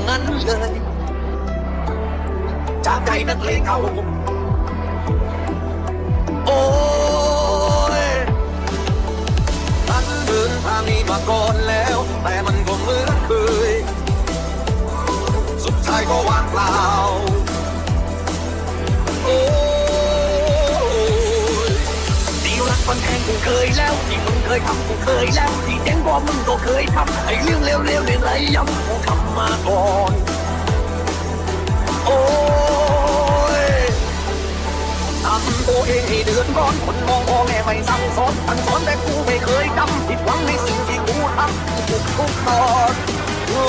อย่างนั้นเลยจากใจนักเลงเขาโอ้ยฉันเดินทางนี้มาก่อนแล้ว แต่มันก็เหมือนเคย สุดท้ายก็ว่างเปล่า มันแทงกูเคยแล้วที่มึงเคยทำกูเคยแล้วที่เจ๊งกว่ามึงก็เคยทำไอ้เรื่องเร็วๆในไรย้ำกูทำมาก่อนโอ้ยทำตัวเองให้เดือดร้อนคนมองพ่อแม่ไม่สั่งสอนสั่งสอนแต่กูไม่เคยจำผิดหวังในสิ่งที่กูทำทุกทุกตอนโอ้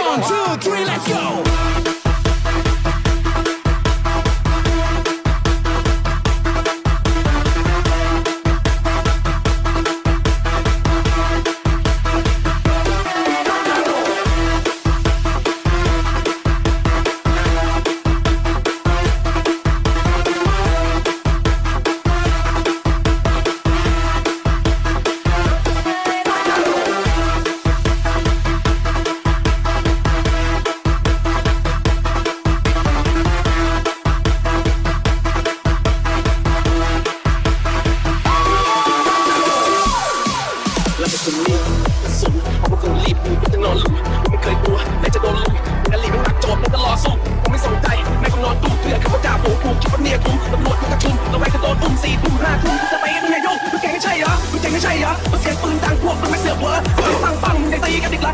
ย One, two, three, let's go!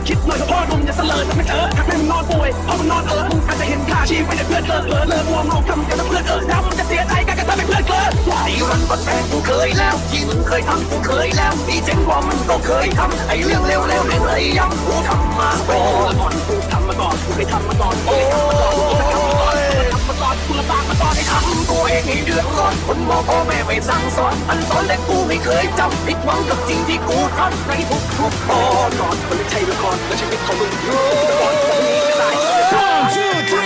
คิดหน่อยเถอะพ่อดุมอย่าเสลิดแต่ไม่เจอหาแม่มึงนอนป่วยพ่อมึงนอนเออมึงอาจจะเห็นค่าชีวิตไม่ได้เพื่อนเลิกเออเลิกมัวมองทำกันแต่เพื่อนเออแล้วมึงจะเสียใจกันกันทำให้เพื่อนเกินที่รันบัดแฟนกูเคยแล้วที่มึงเคยทำกูเคยแล้วที่เจ๋งกว่ามันก็เคยทำไอ้เรื่องเร็วๆในไรย้ำกูทำมาก่อนกูทำมาก่อนกูเคยทำมาก่อนกูโอ้เค ดกูลำบากมาตอนให้ทำตัวเองให้เดือดร้อนคนมองพ่อแม่ไม่สั่งสอนอันสอนแต่กูไม่เคยจำผิดหวังกับสิ่งที่กูทำในทุกทุกตอนนอนมันไม่ใช่ละครและชีวิตของมึงก่อนวันนี้ก็ได้ One, two, three.